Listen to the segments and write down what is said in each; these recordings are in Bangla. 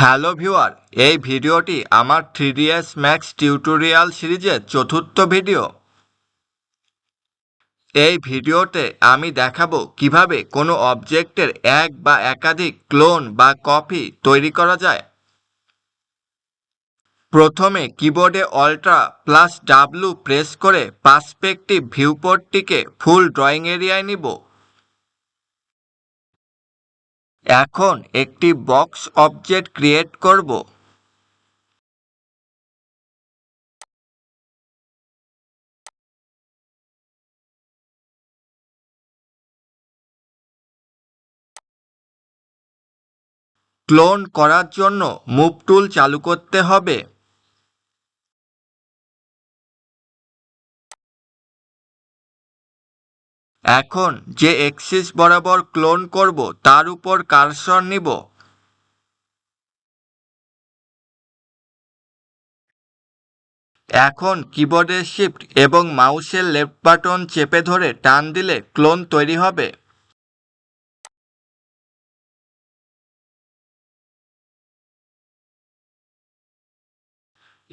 হ্যালো ভিউয়ার, এই ভিডিওটি আমার থ্রিডিএস ম্যাক্স টিউটোরিয়াল সিরিজের চতুর্থ ভিডিও। এই ভিডিওতে আমি দেখাবো কীভাবে কোনো অবজেক্টের এক বা একাধিক ক্লোন বা কপি তৈরি করা যায়। প্রথমে কিবোর্ডে অল্ট্রা প্লাস ডাব্লু প্রেস করে পার্সপেক্টিভ ভিউপোর্টটিকে ফুল ড্রয়িং এরিয়ায় নিব। এখন একটি বক্স অবজেক্ট ক্রিয়েট করব। ক্লোন করার জন্য মুভ টুল চালু করতে হবে। এখন যে এক্সিস বরাবর ক্লোন করব, তার উপর কার্সর নিব। এখন কিবোর্ডের শিফট এবং মাউসের লেফট বাটন চেপে ধরে টান দিলে ক্লোন তৈরি হবে।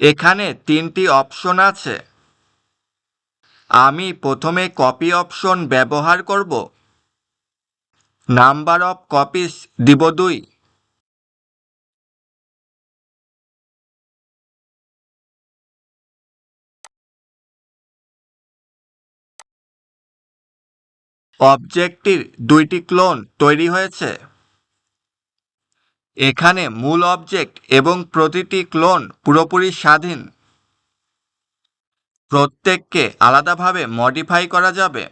এখানে তিনটি অপশন আছে। আমি প্রথমে কপি অপশন ব্যবহার করব। নাম্বার অফ কপিস দিব দুই। অবজেক্টটির দুইটি ক্লোন তৈরি হয়েছে। এখানে মূল অবজেক্ট এবং প্রতিটি ক্লোন পুরোপুরি স্বাধীন। প্রত্যেককে আলাদাভাবে মডিফাই করা যাবে।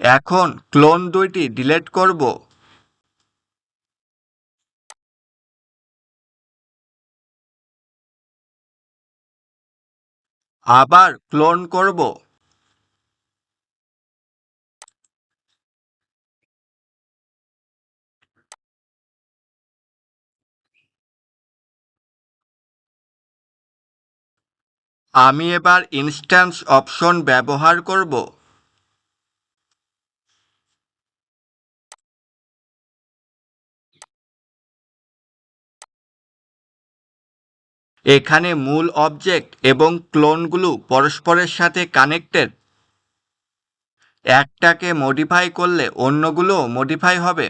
এখন ক্লোন দুইটি ডিলিট করব। আবার ক্লোন করব। আমি এবার ইনস্ট্যান্স অপশন ব্যবহার করব। এখানে মূল অবজেক্ট এবং ক্লোনগুলো পরস্পরের সাথে কানেক্টেড একটাকে মডিফাই করলে অন্যগুলো মডিফাই হবে।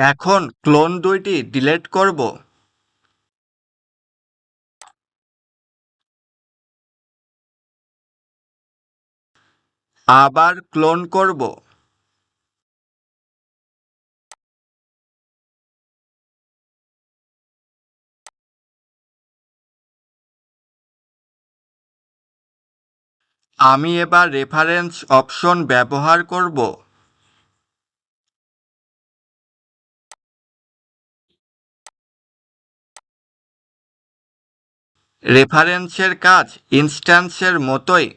এখন ক্লোন দুইটি ডিলিট করব। আবার ক্লোন করব। আমি এবার রেফারেন্স অপশন ব্যবহার করব। রেফারেন্সের কাজ ইনস্ট্যান্সের মতোই।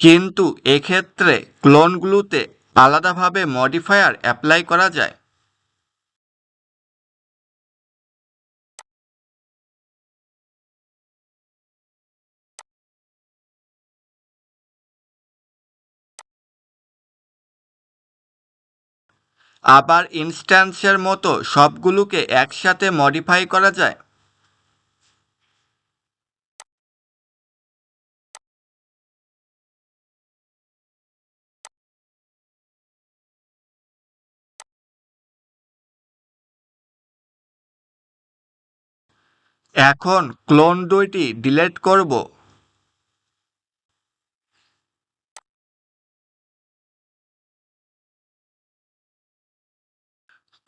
কিন্তু এক্ষেত্রে ক্লোনগুলোতে আলাদাভাবে মডিফায়ার অ্যাপ্লাই করা যায়। আবার ইনস্ট্যান্সের মতো সবগুলোকে একসাথে মডিফাই করা যায়। এখন ক্লোন দুইটি ডিলিট করব।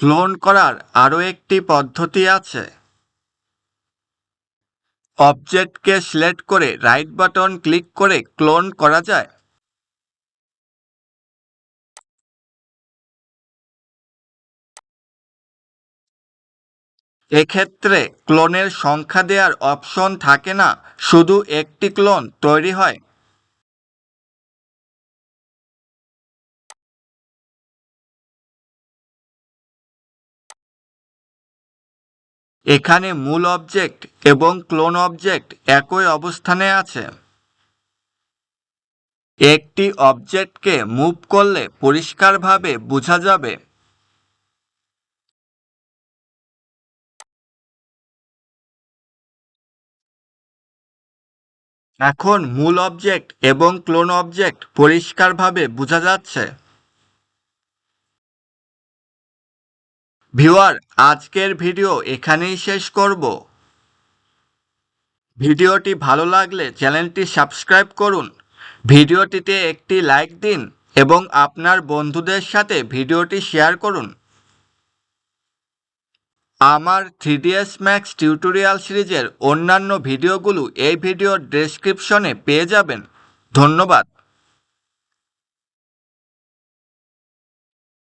ক্লোন করার আরও একটি পদ্ধতি আছে। অবজেক্টকে সিলেক্ট করে রাইট বাটন ক্লিক করে ক্লোন করা যায়। এক্ষেত্রে ক্লোনের সংখ্যা দেওয়ার অপশন থাকে না, শুধু একটি ক্লোন তৈরি হয়। এখানে মূল অবজেক্ট এবং ক্লোন অবজেক্ট একই অবস্থানে আছে। একটি অবজেক্টকে মুভ করলে পরিষ্কারভাবে বোঝা যাবে এখন মূল অবজেক্ট এবং ক্লোন অবজেক্ট পরিষ্কারভাবে বোঝা যাচ্ছে। ভিউয়ার আজকের ভিডিও এখানেই শেষ করব। ভিডিওটি ভালো লাগলে চ্যানেলটি সাবস্ক্রাইব করুন। ভিডিওটিতে একটি লাইক দিন এবং আপনার বন্ধুদের সাথে ভিডিওটি শেয়ার করুন। আমার থ্রিডিএস ম্যাক্স টিউটোরিয়াল সিরিজের অন্যান্য ভিডিওগুলো এই ভিডিওর ডেসক্রিপশনে পেয়ে যাবেন। ধন্যবাদ।